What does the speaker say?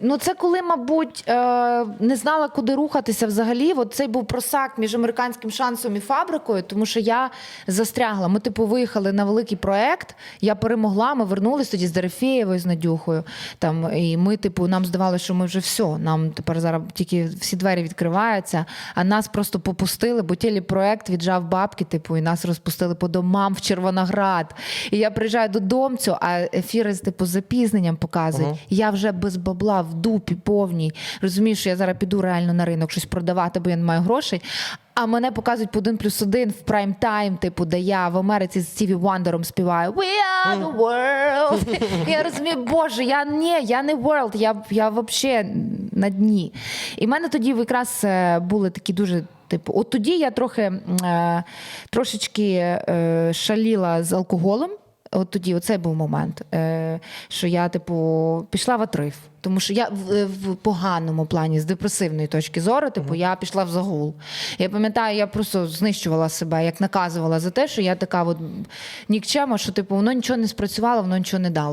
Ну, це коли, мабуть, е, не знала, куди рухатися взагалі. От цей був просак між американським шансом і фабрикою, тому що я застрягла. Ми, типу, виїхали на великий проект. Я перемогла. Ми вернулись тоді з Дерефєєвою, з Надюхою. Там, і ми, типу, нам здавалося, що ми вже все. Нам тепер зараз тільки всі двері відкриваються, а нас просто попустили, бо телепроект віджав бабки, типу, і нас розпустили по домам в Червоноград. І я приїжджаю додомцю, а ефіри з типу з запізненням показують. Я вже без бабла в дупі повній. Розумію, що я зараз піду реально на ринок щось продавати, бо я не маю грошей. А мене показують по один плюс один в прайм тайм, типу, де я в Америці з Стіві Вандером співаю We are the world. Я розумію, боже, я ні, я не world, я, я взагалі на дні. І в мене тоді якраз е, були такі дуже. Типу, от тоді я трохи е, трошечки е, шаліла з алкоголем. От тоді, оцей був момент, е, що я, типу, пішла в отрив. Тому що я в, в поганому плані, з депресивної точки зору, типу, я пішла в загул. Я пам'ятаю, я просто знищувала себе, як наказувала за те, що я така от нікчема, що типу, воно нічого не спрацювало, воно нічого не дало.